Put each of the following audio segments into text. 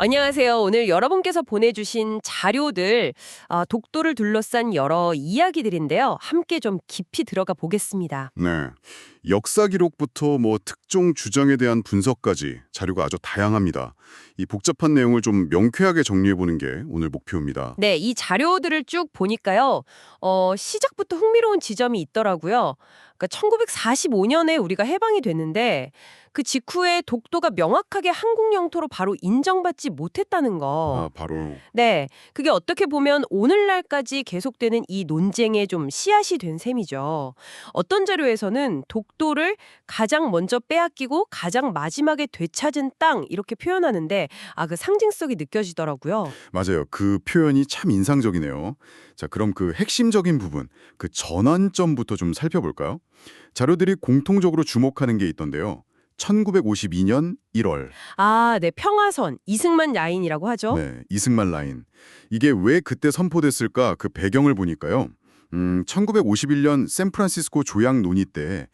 안녕하세요. 오늘 여러분께서 보내주신 자료들, 아, 독도를 둘러싼 여러 이야기들인데요. 함께 좀 깊이 들어가 보겠습니다. 네. 역사 기록부터 뭐 특종 주장에 대한 분석까지 자료가 아주 다양합니다. 이 복잡한 내용을 좀 명쾌하게 정리해 보는 게 오늘 목표입니다. 네, 이 자료들을 쭉 보니까요. 어, 시작부터 흥미로운 지점이 있더라고요. 그러니까 1945년에 우리가 해방이 됐는데 그 직후에 독도가 명확하게 한국 영토로 바로 인정받지 못했다는 거. 아, 바로 네, 그게 어떻게 보면 오늘날까지 계속되는 이 논쟁의 좀 씨앗이 된 셈이죠. 어떤 자료에서는 독 도를 가장 먼저 빼앗기고 가장 마지막에 되찾은 땅 이렇게 표현하는데 아, 그 상징성이 느껴지더라고요. 맞아요. 그 표현이 참 인상적이네요. 자, 그럼 그 핵심적인 부분, 그 전환점부터 좀 살펴볼까요? 자료들이 공통적으로 주목하는 게 있던데요. 1952년 1월, 아, 네, 평화선, 이승만 라인이라고 하죠. 네, 이승만 라인. 이게 왜 그때 선포됐을까 그 배경을 보니까요. 음, 1951년 샌프란시스코 조약 논의 때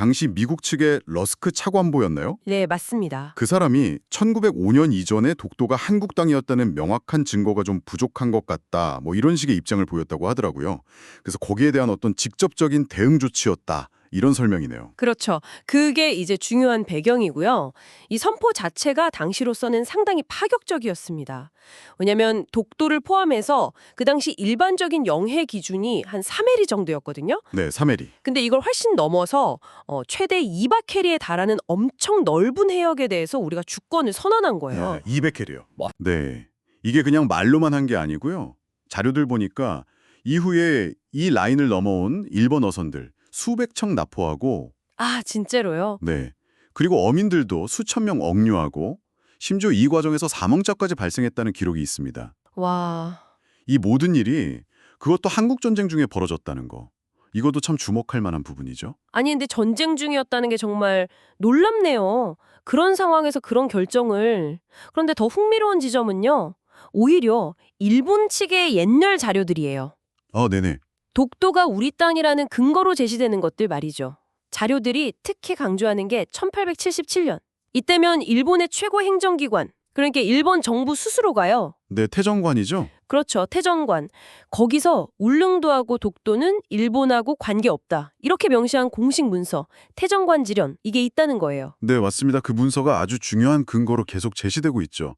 당시 미국 측의 러스크 차관보였나요? 네, 맞습니다. 그 사람이 1905년 이전에 독도가 한국 땅이었다는 명확한 증거가 좀 부족한 것 같다. 뭐 이런 식의 입장을 보였다고 하더라고요. 그래서 거기에 대한 어떤 직접적인 대응 조치였다. 이런 설명이네요. 그렇죠. 그게 이제 중요한 배경이고요. 이 선포 자체가 당시로서는 상당히 파격적이었습니다. 왜냐하면 독도를 포함해서 그 당시 일반적인 영해 기준이 한 3해리 정도였거든요. 네, 3해리. 근데 이걸 훨씬 넘어서 어, 최대 2박해리에 달하는 엄청 넓은 해역에 대해서 우리가 주권을 선언한 거예요. 네, 200해리요. 네. 이게 그냥 말로만 한 게 아니고요. 자료들 보니까 이후에 이 라인을 넘어온 일본 어선들 수백 척 납포하고 아, 진짜로요? 네. 그리고 어민들도 수천 명 억류하고 심지어 이 과정에서 사망자까지 발생했다는 기록이 있습니다. 와. 이 모든 일이 그것도 한국 전쟁 중에 벌어졌다는 거. 이것도 참 주목할 만한 부분이죠. 아니 근데 전쟁 중이었다는 게 정말 놀랍네요. 그런 상황에서 그런 결정을. 그런데 더 흥미로운 지점은요. 오히려 일본 측의 옛날 자료들이에요. 아, 네네. 독도가 우리 땅이라는 근거로 제시되는 것들 말이죠. 자료들이 특히 강조하는 게 1877년. 이때면 일본의 최고 행정기관, 그러니까 일본 정부 스스로가요. 네, 태정관이죠. 그렇죠. 태정관. 거기서 울릉도하고 독도는 일본하고 관계없다. 이렇게 명시한 공식 문서, 태정관 지련, 이게 있다는 거예요. 네, 맞습니다. 그 문서가 아주 중요한 근거로 계속 제시되고 있죠.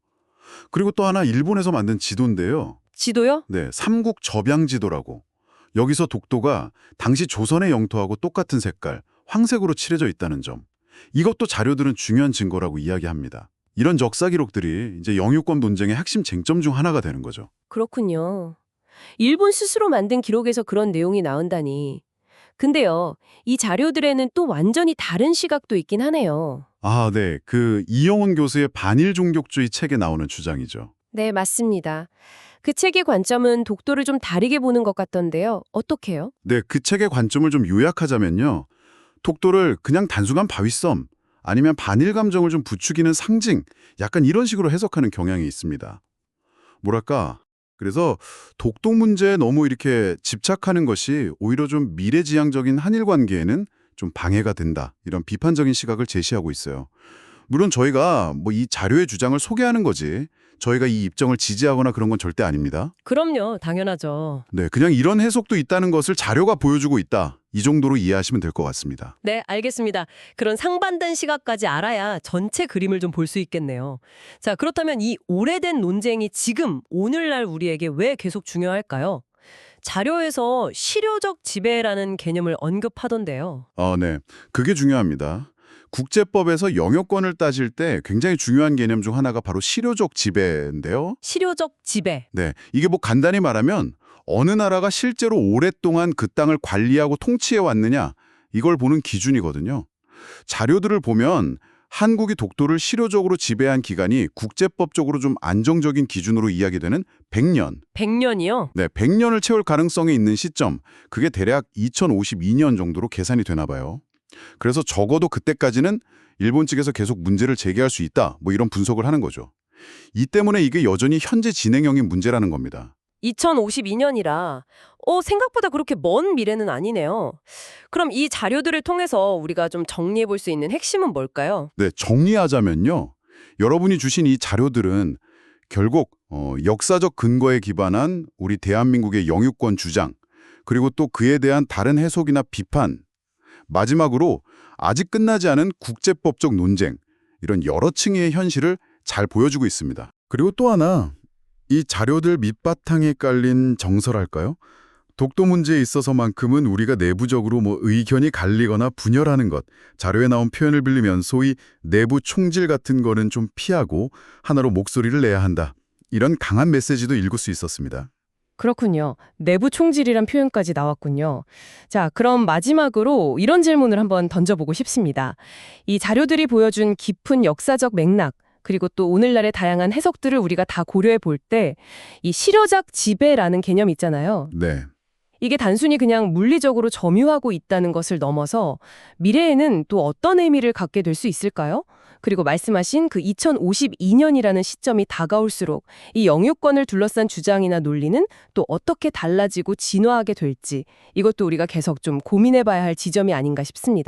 그리고 또 하나 일본에서 만든 지도인데요. 지도요? 네, 삼국 접양 지도라고. 여기서 독도가 당시 조선의 영토하고 똑같은 색깔, 황색으로 칠해져 있다는 점. 이것도 자료들은 중요한 증거라고 이야기합니다. 이런 역사 기록들이 이제 영유권 논쟁의 핵심 쟁점 중 하나가 되는 거죠. 그렇군요. 일본 스스로 만든 기록에서 그런 내용이 나온다니. 근데요, 이 자료들에는 또 완전히 다른 시각도 있긴 하네요. 아, 네. 그 이영훈 교수의 반일 종족주의 책에 나오는 주장이죠. 네, 맞습니다. 그 책의 관점은 독도를 좀 다르게 보는 것 같던데요. 어떻게요? 네, 그 책의 관점을 좀 요약하자면요. 독도를 그냥 단순한 바위섬 아니면 반일 감정을 좀 부추기는 상징, 약간 이런 식으로 해석하는 경향이 있습니다. 뭐랄까? 그래서 독도 문제에 너무 이렇게 집착하는 것이 오히려 좀 미래지향적인 한일 관계에는 좀 방해가 된다. 이런 비판적인 시각을 제시하고 있어요. 물론 저희가 뭐 이 자료의 주장을 소개하는 거지 저희가 이 입장을 지지하거나 그런 건 절대 아닙니다. 그럼요, 당연하죠. 네, 그냥 이런 해석도 있다는 것을 자료가 보여주고 있다. 이 정도로 이해하시면 될 것 같습니다. 네, 알겠습니다. 그런 상반된 시각까지 알아야 전체 그림을 좀 볼 수 있겠네요. 자, 그렇다면 이 오래된 논쟁이 지금 오늘날 우리에게 왜 계속 중요할까요? 자료에서 실효적 지배라는 개념을 언급하던데요. 아, 네. 그게 중요합니다. 국제법에서 영역권을 따질 때 굉장히 중요한 개념 중 하나가 바로 실효적 지배인데요. 실효적 지배. 네. 이게 뭐 간단히 말하면 어느 나라가 실제로 오랫동안 그 땅을 관리하고 통치해 왔느냐 이걸 보는 기준이거든요. 자료들을 보면 한국이 독도를 실효적으로 지배한 기간이 국제법적으로 좀 안정적인 기준으로 이야기되는 100년. 100년이요? 네, 100년을 채울 가능성이 있는 시점, 그게 대략 2052년 정도로 계산이 되나 봐요. 그래서 적어도 그때까지는 일본 측에서 계속 문제를 제기할 수 있다, 뭐 이런 분석을 하는 거죠. 이 때문에 이게 여전히 현재 진행형인 문제라는 겁니다. 2052년이라 어, 생각보다 그렇게 먼 미래는 아니네요. 그럼 이 자료들을 통해서 우리가 좀 정리해 볼 수 있는 핵심은 뭘까요? 네, 정리하자면요. 여러분이 주신 이 자료들은 결국 어, 역사적 근거에 기반한 우리 대한민국의 영유권 주장, 그리고 또 그에 대한 다른 해석이나 비판, 마지막으로 아직 끝나지 않은 국제법적 논쟁, 이런 여러 층의 현실을 잘 보여주고 있습니다. 그리고 또 하나, 이 자료들 밑바탕에 깔린 정설할까요? 독도 문제에 있어서만큼은 우리가 내부적으로 뭐 의견이 갈리거나 분열하는 것, 자료에 나온 표현을 빌리면 소위 내부 총질 같은 거는 좀 피하고 하나로 목소리를 내야 한다. 이런 강한 메시지도 읽을 수 있었습니다. 그렇군요. 내부 총질이란 표현까지 나왔군요. 자, 그럼 마지막으로 이런 질문을 한번 던져보고 싶습니다. 이 자료들이 보여준 깊은 역사적 맥락, 그리고 또 오늘날의 다양한 해석들을 우리가 다 고려해 볼 때 이 실효적 지배라는 개념 있잖아요. 네. 이게 단순히 그냥 물리적으로 점유하고 있다는 것을 넘어서 미래에는 또 어떤 의미를 갖게 될 수 있을까요? 그리고 말씀하신 그 2052년이라는 시점이 다가올수록 이 영유권을 둘러싼 주장이나 논리는 또 어떻게 달라지고 진화하게 될지 이것도 우리가 계속 좀 고민해 봐야 할 지점이 아닌가 싶습니다.